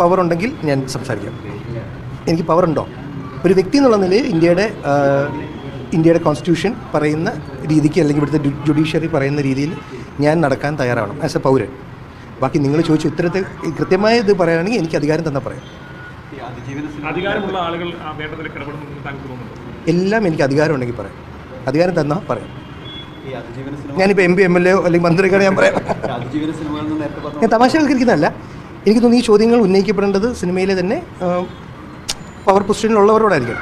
Power ഉണ്ടെങ്കിൽ ഞാൻ സംസാരിക്കാം. എനിക്ക് പവർ ഉണ്ടോ? ഒരു വ്യക്തി എന്നുള്ള നിലയിൽ ഇന്ത്യയുടെ ഇന്ത്യയുടെ കോൺസ്റ്റിറ്റ്യൂഷൻ പറയുന്ന രീതിക്ക് അല്ലെങ്കിൽ ഇവിടുത്തെ ജുഡീഷ്യറി പറയുന്ന രീതിയിൽ ഞാൻ നടക്കാൻ തയ്യാറാവണം ആസ് എ പൗരൻ. ബാക്കി നിങ്ങൾ ചോദിച്ച ഉത്തരത്തെ കൃത്യമായ ഇത് പറയുകയാണെങ്കിൽ എനിക്ക് അധികാരം തന്നെ പറയാം. അധികാരമുള്ള ആളുകൾ എല്ലാം എനിക്ക് അധികാരം ഉണ്ടെങ്കിൽ പറയാം. അധികാരം തന്നാൽ പറയാം. ഞാനിപ്പോൾ M P M L A അല്ലെങ്കിൽ മന്ത്രിക്കാണ് ഞാൻ പറയാം. ഞാൻ തമാശകൾക്കിരിക്കുന്നതല്ല എനിക്ക് തോന്നുന്നു ഈ ചോദ്യങ്ങൾ ഉന്നയിക്കപ്പെടേണ്ടത് സിനിമയിലെ തന്നെ പവർ പൊസിഷനിലുള്ളവരോടായിരിക്കും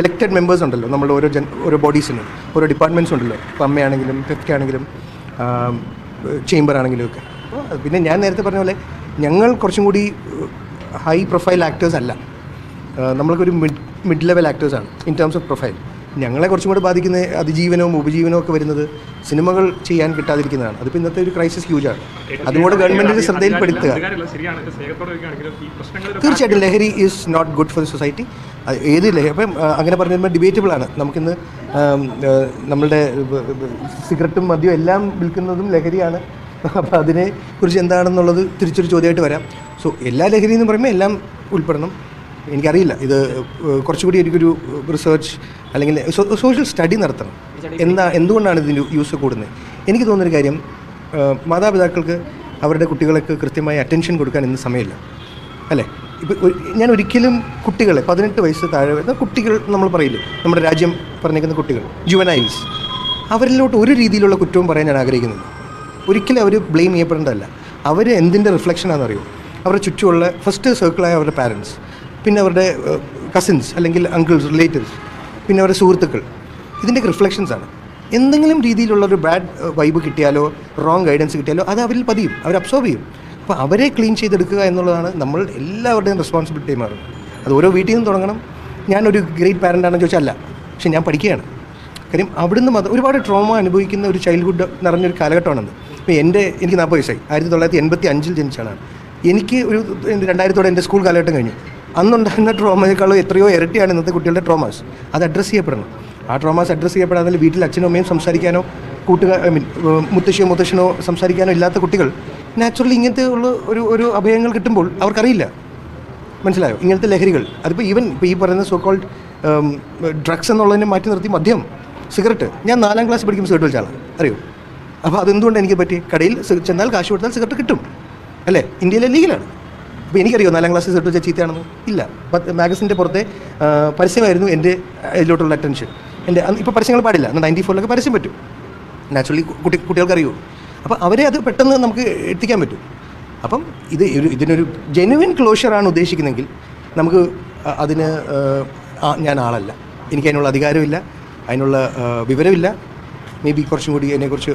എലക്റ്റഡ് മെമ്പേഴ്സ് ഉണ്ടല്ലോ നമ്മുടെ ഓരോ ജൻ ഓരോ ബോഡീസിനും ഓരോ ഡിപ്പാർട്ട്മെന്റ്സ് ഉണ്ടല്ലോ. ഇപ്പോൾ അമ്മയാണെങ്കിലും ഫെഫ്റ്റ് ആണെങ്കിലും ചേംബർ ആണെങ്കിലും ഒക്കെ. പിന്നെ ഞാൻ നേരത്തെ പറഞ്ഞ പോലെ ഞങ്ങൾ കുറച്ചും കൂടി ഹൈ പ്രൊഫൈൽ ആക്ടേഴ്സ് അല്ല. നമ്മൾക്കൊരു മിഡ് മിഡ് ലെവൽ ആക്ടേഴ്സാണ് ഇൻ ടേംസ് ഓഫ് പ്രൊഫൈൽ ഞങ്ങളെ കുറച്ചും കൂടി ബാധിക്കുന്ന അതിജീവനവും ഉപജീവനവും ഒക്കെ വരുന്നത് സിനിമകൾ ചെയ്യാൻ കിട്ടാതിരിക്കുന്നതാണ്. അതിപ്പോൾ ഇന്നത്തെ ഒരു ക്രൈസിസ് ഹ്യൂജാണ് അതുകൊണ്ട് ഗവൺമെന്റിന്റെ ശ്രദ്ധയിൽപ്പെടുത്തുക. തീർച്ചയായിട്ടും ലഹരി is not good for society ഏത് ലഹരി അപ്പം അങ്ങനെ പറഞ്ഞു ഡിബേറ്റബിൾ ആണ്. നമുക്കിന്ന് നമ്മളുടെ സിഗരറ്റും മദ്യവും എല്ലാം വിൽക്കുന്നതും ലഹരിയാണ്. അപ്പോൾ അതിനെ കുറിച്ച് എന്താണെന്നുള്ളത് തിരിച്ചൊരു ചോദ്യമായിട്ട് വരാം. സോ എല്ലാ ലഹരി എന്ന് പറയുമ്പോൾ എല്ലാം ഉൾപ്പെടണം. എനിക്കറിയില്ല. ഇത് കുറച്ചുകൂടി എനിക്കൊരു റിസർച്ച് അല്ലെങ്കിൽ സോഷ്യൽ സ്റ്റഡി നടത്തണം. എന്താ എന്തുകൊണ്ടാണ് ഇതിന്റെ യൂസ് കൂടുന്നത്? എനിക്ക് തോന്നുന്നൊരു കാര്യം മാതാപിതാക്കൾക്ക് അവരുടെ കുട്ടികൾക്ക് കൃത്യമായി അറ്റൻഷൻ കൊടുക്കാൻ ഇന്ന് സമയമില്ല. അല്ലേ? ഇപ്പോൾ ഞാൻ ഒരിക്കലും കുട്ടികളെ പതിനെട്ട് വയസ്സ് താഴെ വരുന്ന കുട്ടികൾ നമ്മൾ പറയില്ലേ? നമ്മുടെ രാജ്യം പറഞ്ഞേക്കുന്ന കുട്ടികൾ ജുവനൈൽസ് അവരിലോട്ട് ഒരു രീതിയിലുള്ള കുറ്റവും പറയാൻ ഞാൻ ആഗ്രഹിക്കുന്നില്ല. ഒരിക്കലും അവർ ബ്ലെയിം ചെയ്യപ്പെടേണ്ടതല്ല. അവർ എന്തിന്റെ റിഫ്ലക്ഷനാണെന്നറിയോ അവരുടെ ചുറ്റുമുള്ള ഫസ്റ്റ് സർക്കിളായ അവരുടെ പാരൻസ് പിന്നെ അവരുടെ കസിൻസ് അല്ലെങ്കിൽ അങ്കിൾസ് റിലേറ്റീവ്സ് പിന്നെ അവരുടെ സുഹൃത്തുക്കൾ. ഇതിന്റെയൊക്കെ റിഫ്ലക്ഷൻസ് ആണ്. എന്തെങ്കിലും രീതിയിലുള്ള ഒരു ബാഡ് വൈബ് കിട്ടിയാലോ റോങ് ഗൈഡൻസ് കിട്ടിയാലോ അത് അവരിൽ പതിയും. അവർ അബ്സോർവ് ചെയ്യും. അപ്പോൾ അവരെ ക്ലീൻ ചെയ്തെടുക്കുക എന്നുള്ളതാണ് നമ്മൾ എല്ലാവരുടെയും റെസ്പോൺസിബിലിറ്റി മാറുന്നത് അത് ഓരോ വീട്ടിൽ നിന്ന് തുടങ്ങണം. ഞാനൊരു ഗ്രേറ്റ് പാരന്റ് ആണെന്ന് ചോദിച്ചാൽ അല്ല. പക്ഷെ ഞാൻ പഠിക്കുകയാണ്. കാര്യം അവിടുന്ന് മത ഒരുപാട് ട്രോമ അനുഭവിക്കുന്ന ഒരു ചൈൽഡ്ഹുഡ് നിറഞ്ഞൊരു കാലഘട്ടമാണെന്ന് ഇപ്പോൾ എന്റെ എനിക്ക് നാൽപ്പത് വയസ്സായി. ആയിരത്തി തൊള്ളായിരത്തി എൺപത്തി അഞ്ചിൽ ജനിച്ചാണ് എനിക്ക് ഒരു രണ്ടായിരത്തോടെ എന്റെ സ്കൂൾ കാലഘട്ടം കഴിഞ്ഞു. അന്നുണ്ടായിരുന്ന ട്രോമയേക്കാളും എത്രയോ ഇരട്ടിയാണ് ഇന്നത്തെ കുട്ടികളുടെ ട്രോമാസ്. അത് അഡ്രസ്സ് ചെയ്യപ്പെടണം. ആ ട്രോമാസ് അഡ്രസ്സ് ചെയ്യപ്പെടാതെ വീട്ടിൽ അച്ഛനും അമ്മയും സംസാരിക്കാനോ കൂട്ടുകാർ ഐ മീൻ മുത്തശ്ശിയോ മുത്തശ്ശനോ സംസാരിക്കാനോ ഇല്ലാത്ത കുട്ടികൾ നാച്ചുറലി ഇങ്ങനത്തെ ഉള്ള ഒരു ഒരു അഭയങ്ങൾ കിട്ടുമ്പോൾ അവർക്കറിയില്ല. മനസ്സിലായോ? ഇങ്ങനത്തെ ലഹരികൾ. അതിപ്പോൾ ഈവൻ ഇപ്പോൾ ഈ പറയുന്ന സോ കോൾഡ് ഡ്രഗ്സ് എന്നുള്ളതിനെ മാറ്റി നിർത്തി മദ്യം സിഗരറ്റ്. ഞാൻ നാലാം ക്ലാസ് പഠിക്കുമ്പോൾ സിഗരറ്റ് വലിച്ച ആളാണ് അറിയോ? അപ്പോൾ അതെന്തുകൊണ്ട് എനിക്ക് പറ്റി? കടയിൽ ചെന്നാൽ കാശ് കൊടുത്താൽ സിഗരറ്റ് കിട്ടും. അല്ലേ? ഇന്ത്യയിലെ ലീഗലാണ് അപ്പോൾ എനിക്കറിയോ നാലാം ക്ലാസ്സിൽ സെർട്ട് വെച്ചാൽ ചീത്തയാണെന്ന്? ഇല്ല. മാഗസിന്റെ പുറത്തെ പരസ്യമായിരുന്നു എന്റെ ഇതിലോട്ടുള്ള അറ്റൻഷൻ എന്റെ ഇപ്പോൾ പരസ്യങ്ങൾ പാടില്ല. നയന്റി ഫോറിലൊക്കെ പരസ്യം പറ്റും. നാച്ചുറലി കുട്ടി കുട്ടികൾക്ക് അറിയൂ അപ്പോൾ അവരെ അത് പെട്ടെന്ന് നമുക്ക് എത്തിക്കാൻ പറ്റും. അപ്പം ഇത് ഒരു ഇതിനൊരു ജെനുവിൻ ക്ലോഷറാണ് ഉദ്ദേശിക്കുന്നതെങ്കിൽ നമുക്ക് അതിന് ഞാൻ ആളല്ല. എനിക്ക് അതിനുള്ള അധികാരമില്ല. അതിനുള്ള വിവരമില്ല. മേ ബി കുറച്ചും കൂടി അതിനെക്കുറിച്ച്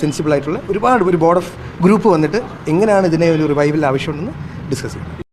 സെൻസിബിളായിട്ടുള്ള ഒരുപാട് ഒരു ബോർഡ് ഓഫ് ഗ്രൂപ്പ് വന്നിട്ട് എങ്ങനെയാണ് ഇതിനെ ഒരു റിവൈവൽ ആവശ്യമുണ്ടെന്ന് ഡിസ്കസ് ചെയ്യും